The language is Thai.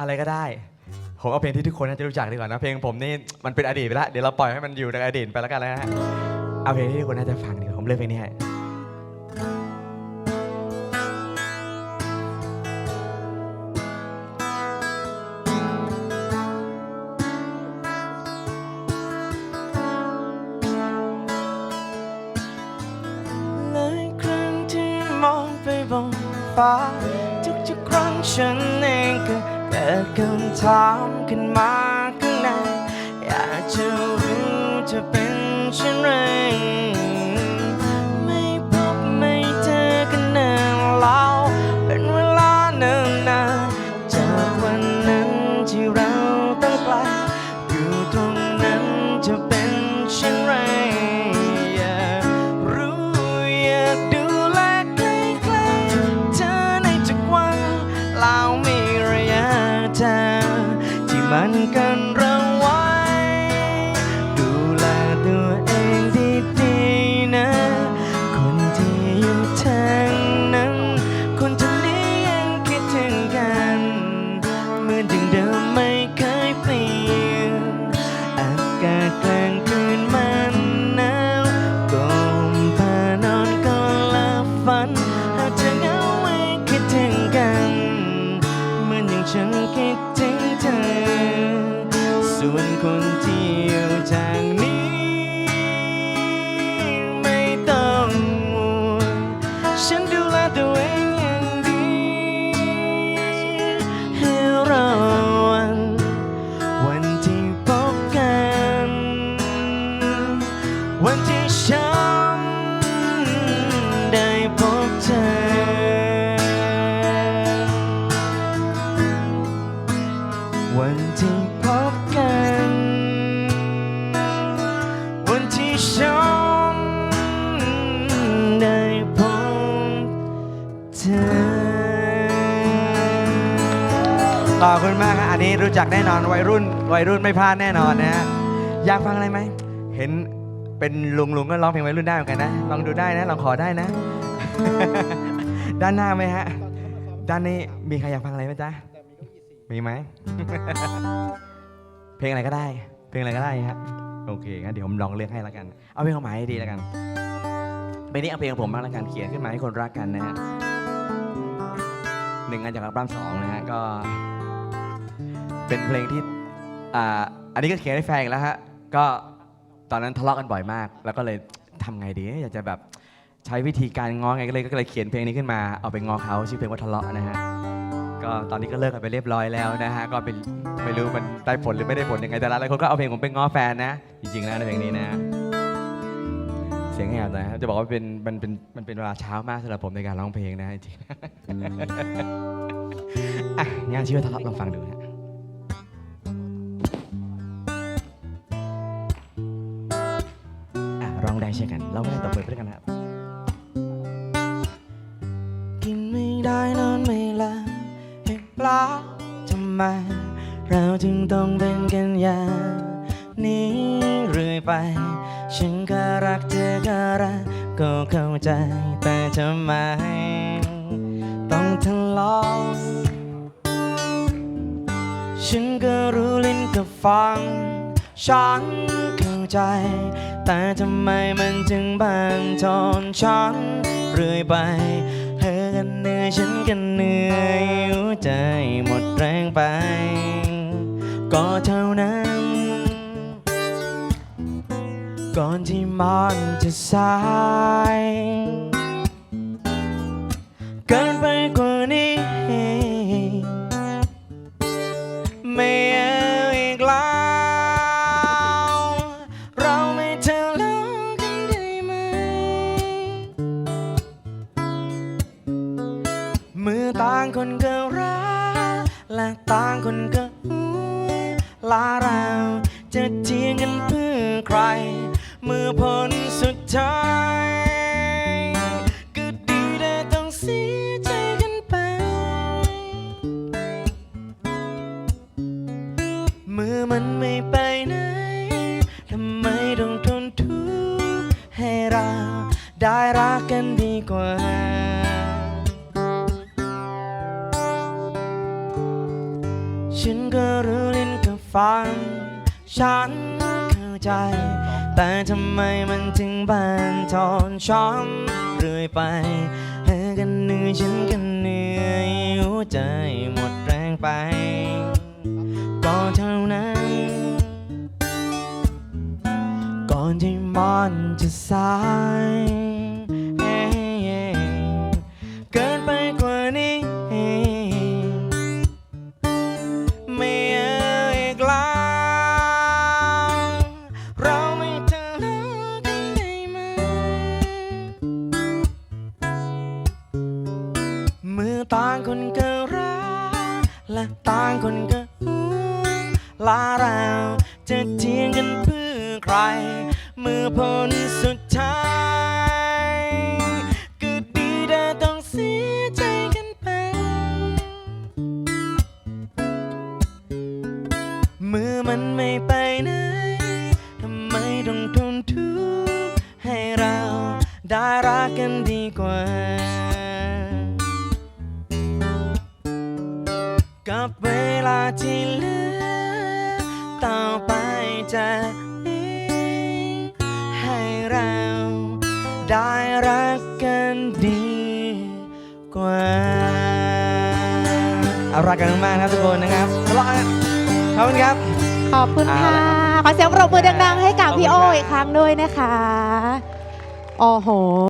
อะไรก็ได้ ผมเอาเพลงที่ทุกคนน่าจะรู้จักดีกว่านะเพลงผมนี่มันเป็นอดีตไปแล้วเดี๋ยวเราปล่อยให้มันอยู่ในอดีตไปแล้วกันนะฮะเอาเพลงที่ทุกคนน่าจะฟังดีกว่าผมเลือกเพลงนี้ให้หลายครั้งที่มองไปบนฟ้าทุกๆครั้งฉัน กิดคำถามขึ้นมา มันเราไว้ ดูแลตัวเองดีๆนะ คนที่อยู่ทางนั้น คนที่นี้ยังคิดถึงกันเหมือนดัง ส่วนคนที่อยู่ทางนี้ ไม่ต้องห่วงฉันดูแลตัวเองอย่างดี ให้รอวัน วันที่พบกัน วันที่ฉัน จักแน่นอนวัยรุ่น วัยรุ่นไม่พลาดแน่นอนนะฮะอยากฟังอะไรไหมเห็นเป็นลุงลุงก็ร้องเพลงวัยรุ่นได้เหมือนกันนะลองดูได้นะลองขอได้นะ ด้านหน้าไหมฮะด้านนี้มีใครอยากฟังอะไรไหมจ๊ะมีไหม เพลงอะไรก็ได้ เพลงอะไรก็ได้ฮะโอเคงั้นเดี๋ยวผมลองเลือกให้แล้วกัน เอาเพลงความหมายให้ดีแล้วกันเพลงนี้เอาเพลงของผมบ้างแล้วกันเขียนขึ้นมาให้คนรักกันนะฮะหนึ่งอันจากอัลบั้มสองนะฮะก็ เป็นเพลงที่อ่าอันนี้ก็เขียนให้แฟนอีกแล้วฮะก็ตอนนั้นทะเลาะกันบ่อยมาก แล้วก็เลยทำไงดีอยากจะแบบใช้วิธีการง้อไงก็เลยก็เลยเขียนเพลงนี้ขึ้นมาเอาไปง้อเขาชื่อเพลงว่าทะเลาะนะฮะก็ตอนนี้ก็เลิกกันไปเรียบร้อยแล้วนะฮะก็เป็นไม่รู้มันได้ผลหรือไม่ได้ผลยังไงแต่ละหลายคนก็เอาเพลงผมไปง้อแฟนนะ จริงๆแล้วในเพลงนี้นะ เสียงแหบนะครับจะบอกว่าเป็นมันเป็นมันเป็นเวลาเช้ามากสำหรับผมในการร้องเพลงนะจริงๆอะงานชื่อว่าทะเลาะลองฟังดูนะ ร้องได้ใช่กัน เราไม่ได้ตบมือไปด้วยกันนะครับ กินไม่ได้นอนไม่หลับเหตุปลาทำไม เราจึงต้องเป็นกันอย่างนี้เรื่อยไป ฉันก็รักเธอก็รักก็เข้าใจแต่ทำไม ต้องทะเลาะฉันก็รู้ลิ้นก็ฟัง ฉันเข้าใจ แต่ทำไมมันจึงบันทอนฉันเรื่อยไปเธอกันเหนื่อยฉันกันเหนื่อยหัวใจหมดแรงไป ก็เท่านั้น ก่อนที่มันจะสาย เกินไป คนก็รักและต่างคนก็ลาเราจะเทียงกันเพื่อใคร เมื่อผลสุดท้ายก็ดีแต่ต้องเสียใจกันไป เมื่อมันไม่ไปไหนทำไมต้องทนทุกข์ให้เราได้รักกันดีกว่า ฉันก็รู้ลิ้นกับฟัน ฉันเข้าใจ แต่ทำไมมันถึงบานทอนช้ำเรื่อยไปเหากันเหนื่อยฉันก็เหนื่อยหัวใจหมดแรงไป ก็เท่านั้น ก่อนที่มันจะสาย ต่างคนก็รักและต่างคนก็หวงลาเราจะเทียงกันเพื่อใคร เมื่อผลสุดท้ายก็ดีแต่ต้องเสียใจกันไป เมื่อมันไม่ไปไหนทำไมต้องทนทุกข์ให้เราได้รักกันดีกว่า กับเวลาที่เหลือ ต่อไปจากนี้ให้เราได้รักกันดีกว่าเอารักกันมากๆนะครับทุกคนนะครับทะเลาะกันขอบคุณครับ ขอบคุณเอาค่ะละขอเสียงปรบมือดังๆ ให้กับขอบคุณพี่โอครับอีกครั้งด้วยนะคะ โอ้โห